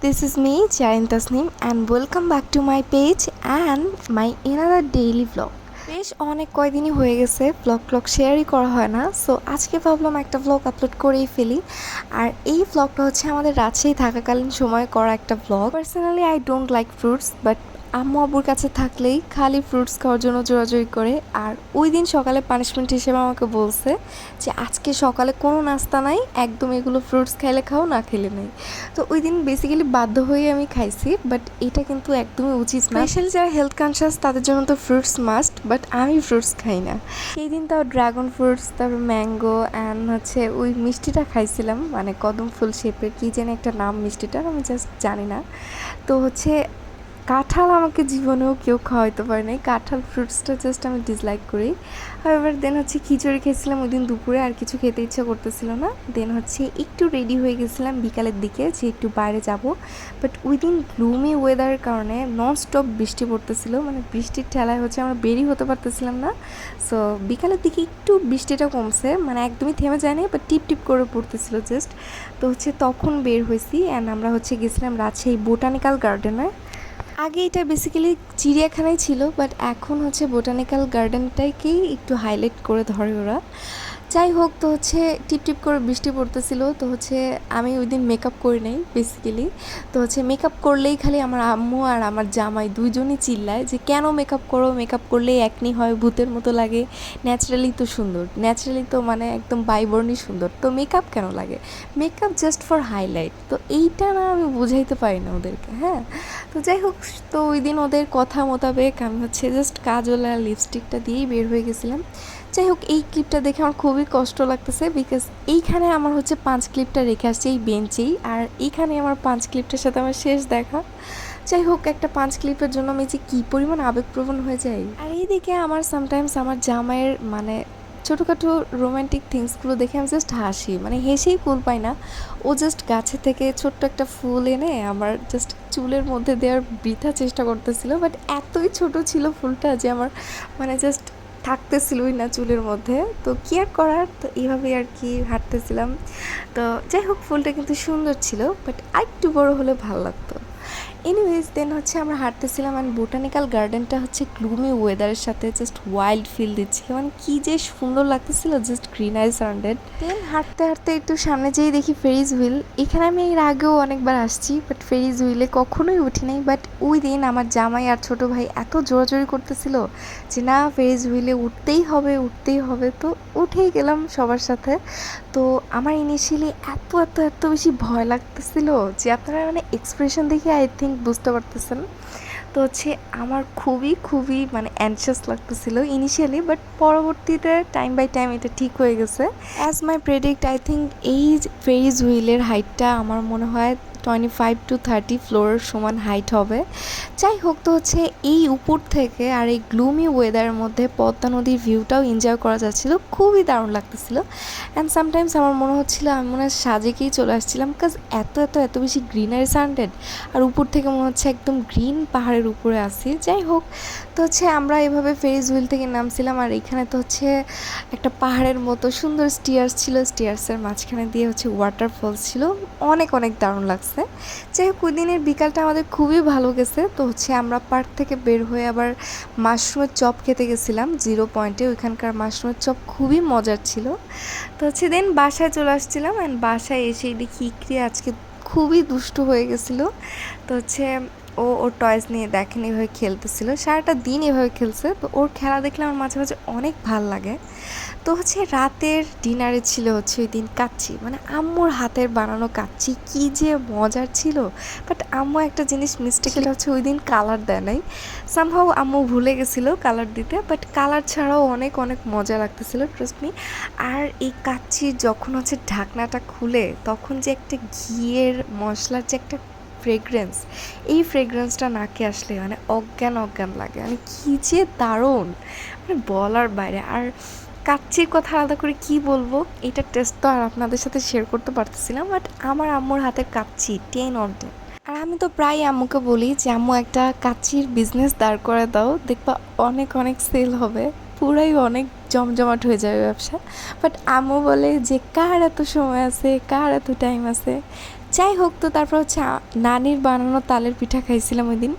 this is me, Jayan Tasnim, and welcome back to my page and my another daily vlog. বেশ অনেক কয়দিনই হয়ে গেছে blog blog শেয়ারই করা হয় না সো আজকে ভাবলাম একটা ব্লগ আপলোড করেই ফেলি আর এই ব্লগটা হচ্ছে আমাদের রাজশাহী থাকাকালীন সময় করা একটা blog personally I don't like fruits but আম্মু আব্বুর কাছে থাকলেই খালি ফ্রুটস খাওয়ার জন্য জোরাজোরি করে। আর ওই দিন সকালে পানিশমেন্ট হিসেবে আমাকে বলছে যে, আজকে সকালে কোনো নাস্তা নাই, একদম এগুলো ফ্রুটস খাইলে খাও, না খেলে নেই। তো ওই দিন বেসিক্যালি বাধ্য হয়ে আমি খাইছি বাট এটা কিন্তু একদমই উচিত না। স্পেশালি যারা হেলথ কনসিয়াস তাদের জন্য তো ফ্রুটস মাস্ট বাট আমি ফ্রুটস খাই না। সেই দিন তাও ড্রাগন ফ্রুটস তারপর ম্যাঙ্গো অ্যান্ড হচ্ছে ওই মিষ্টিটা খাইছিলাম মানে কদম ফুল শেপের কী যেন একটা নাম মিষ্টিটার, আমি জাস্ট জানি না। তো হচ্ছে কাঁঠাল আমাকে জীবনেও কেউ খাওয়াইতে পারে নাই। কাঁঠাল ফ্রুটসটা জাস্ট আমি ডিসলাইক করি। এবার দেন হচ্ছে খিচুড়ি খেয়েছিলাম ওই দিন দুপুরে, আর কিছু খেতে ইচ্ছা করতেছিল না। দেন হচ্ছে একটু রেডি হয়ে গেছিলাম বিকালের দিকে যে একটু বাইরে যাব। বাট ওই দিন গ্লুমি ওয়েদারের কারণে নন স্টপ বৃষ্টি পড়তেছিল। মানে বৃষ্টির ঠেলায় হচ্ছে আমরা বেরি হতে পারতেছিলাম না। সো বিকালের দিকে একটু বৃষ্টিটা কমছে। মানে একদমই থেমে যায়নি বাট টিপ টিপ করে পড়তেছিল জাস্ট তো হচ্ছে তখন বের হয়েছি অ্যান্ড আমরা হচ্ছে গেছিলাম রাজশাহী বোটানিক্যাল গার্ডেনে আগে এটা বেসিক্যালি চিড়িয়াখানায় ছিল বাট এখন হচ্ছে বোটানিক্যাল গার্ডেনটাকেই একটু হাইলাইট করে ধরে ওরা। যাই হোক তো হচ্ছে টিপ টিপ করে বৃষ্টি পড়তেছিল। তো হচ্ছে আমি ওই দিন মেকআপ করি নাই বেসিক্যালি তো হচ্ছে মেকআপ করলেই খালি আমার আম্মু আর আমার জামাই দুইজনই চিল্লায় যে, কেন মেকআপ করো? মেকআপ করলেই একনি হয়, ভূতের মতো লাগে। ন্যাচারালি তো সুন্দর। ন্যাচারালি তো মানে একদম বাইবর্ণই সুন্দর। তো মেকআপ কেন লাগে? মেকআপ জাস্ট ফর হাইলাইট তো এইটা না আমি বুঝাইতে পারি না ওদেরকে হ্যাঁ? তো যাই হোক তো ওই দিন ওদের কথা মোতাবেক আমি হচ্ছে জাস্ট কাজল আর লিপস্টিকটা দিয়েই বের হয়ে গেছিলাম। যাই হোক, এই ক্লিপটা দেখে আমার খুবই কষ্ট লাগতেছে বিকজ এইখানে আমার হচ্ছে পাঁচ ক্লিপটা রেখে আসছে এই বেঞ্চেই আর এইখানে আমার পাঁচ ক্লিপটার সাথে আমার শেষ দেখা। যাই হোক, একটা পাঁচ ক্লিপের জন্য আমি যে কী পরিমাণ আবেগপ্রবণ হয়ে যাই। আর এইদিকে আমার সামটাইমস আমার জামাইয়ের মানে ছোটোখাটো রোম্যান্টিক থিংসগুলো দেখে আমি জাস্ট হাসি মানে হেসেই কুল পাই না। ও জাস্ট গাছে থেকে ছোট্ট একটা ফুল এনে আমার জাস্ট চুলের মধ্যে দেওয়ার বৃথা চেষ্টা করতেছিল বাট এতই ছোট ছিল ফুলটা যে আমার মানে জাস্ট থাকতেছিলই না চুলের মধ্যে। তো কি আর করার? তো এইভাবেই আর কি হাঁটতেছিলাম। তো যাই হোক, ফুলটা কিন্তু সুন্দর ছিল বাট আরেকটু বড় হলে ভালো লাগতো। এনিওয়েজ দেন হচ্ছে আমরা হাঁটতেছিলাম অ্যান্ড বোটানিক্যাল গার্ডেনটা হচ্ছে গ্লুমি ওয়েদারের সাথে জাস্ট ওয়াইল্ড ফিল দিচ্ছিল মানে কী যে সুন্দর লাগতেছিল জাস্ট গ্রিনারি সারাউন্ডেড দেন হাঁটতে হাঁটতে একটু সামনে যেই দেখি ফেরিজ হুইল এখানে আমি এর আগেও অনেকবার আসছি বাট ফেরিজ হুইলে কখনোই উঠি নাই। বাট ওই দিন আমার জামাই আর ছোট ভাই এত জোরাজোরি করতেছিল যে, না ফেরিজ হুইলে উঠতেই হবে উঠতেই হবে। তো উঠেই গেলাম সবার সাথে। তো আমার ইনিশিয়ালি এত এত এত বেশি ভয় লাগতেছিল যে, আপনারা মানে এক্সপ্রেশন দেখে আই থিঙ্ক বুঝতে পারতেছেন। তো হচ্ছে আমার খুবই খুবই মানে অ্যানসিয়াস লাগতেছিল ইনিশিয়ালি বাট পরবর্তীতে টাইম বাই টাইম এটা ঠিক হয়ে গেছে। As my predict I think এই ফেরিজ হুইলের হাইটটা আমার মনে হয় টোয়েন্টি ফাইভ টু থার্টি ফ্লোরের সমান হাইট হবে। যাই হোক, তো হচ্ছে এই উপর থেকে আর এই গ্লুমি ওয়েদারের মধ্যে পদ্মা নদীর ভিউটাও এনজয় করা যাচ্ছিল। খুবই দারুণ লাগতেছিল। অ্যান্ড সামটাইমস আমার মনে হচ্ছিল, আমি মনে হয় সাজেকেই চলে আসছিলাম বিকজ এত এত এত বেশি গ্রিনারি সানডেড আর উপর থেকে মনে হচ্ছে একদম গ্রিন পাহাড়ের উপরে আসি যাই হোক, তো হচ্ছে আমরা এভাবে ফেরিজ হুইল থেকে নামছিলাম আর এখানে তো হচ্ছে একটা পাহাড়ের মতো সুন্দর স্টিয়ার্স ছিল। স্টিয়ার্সের মাঝখানে দিয়ে হচ্ছে ওয়াটারফলস ছিল। অনেক অনেক দারুণ লাগছে। যাই হোক দিনের বিকালটা আমাদের খুবই ভালো গেছে। তো হচ্ছে আমরা পার্ক থেকে বের হয়ে আবার মাশরুমের চপ খেতে গেছিলাম। জিরো পয়েন্টে ওইখানকার মাশরুমের চপ খুবই মজার ছিল। তো হচ্ছে দেন বাসায় চলে আসছিলাম অ্যান্ড বাসায় এসে দেখি আজকে খুবই দুষ্ট হয়ে গেছিল। তো হচ্ছে ও ওর টয়েস নিয়ে দেখেন এভাবে খেলতেছিল। সারাটা দিন এভাবে খেলছে। তো ওর খেলা দেখলে আমার মাঝে মাঝে অনেক ভালো লাগে। তো হচ্ছে রাতের ডিনারে ছিল হচ্ছে ওই দিন কাচ্চি। মানে আম্মুর হাতের বানানো কাচ্চি কি যে মজার ছিল। বাট আম্মু একটা জিনিস মিস্টেক হচ্ছে ওই দিন কালার দেয় নাই। সামহাও আম্মু ভুলে গেছিল কালার দিতে। বাট কালার ছাড়াও অনেক অনেক মজা লাগতেছিল ট্রাস্ট আর এই কাচ্চি যখন হচ্ছে ঢাকনাটা খুলে, তখন যে একটা ঘিয়ের মশলার যে একটা ফ্রেগরেন্স এই ফ্রেগরেন্সটা নাকে আসলে মানে অজ্ঞান অজ্ঞান লাগে। মানে কী যে দারুণ! মানে বলার বাইরে। আর কাচ্চির কথা আলাদা করে কি বলব? এটা টেস্ট তো আর আপনাদের সাথে শেয়ার করতে পারতেছিলাম বাট আমার আম্মুর হাতের কাচ্চি টেন অন টেন আর আমি তো প্রায় আম্মুকে বলি যে, আম্মু, একটা কাচ্চির বিজনেস দাঁড় করে দাও, দেখবা অনেক অনেক সেল হবে। পুরাই অনেক জমজমাট হয়ে যাবে ব্যবসা। বাট আম্মু বলে যে, কার এত সময় আছে? কার এত টাইম আছে? যাই হোক তো তারপর হচ্ছে নানির বানানো তালের পিঠা খাইছিলাম ওই দিন।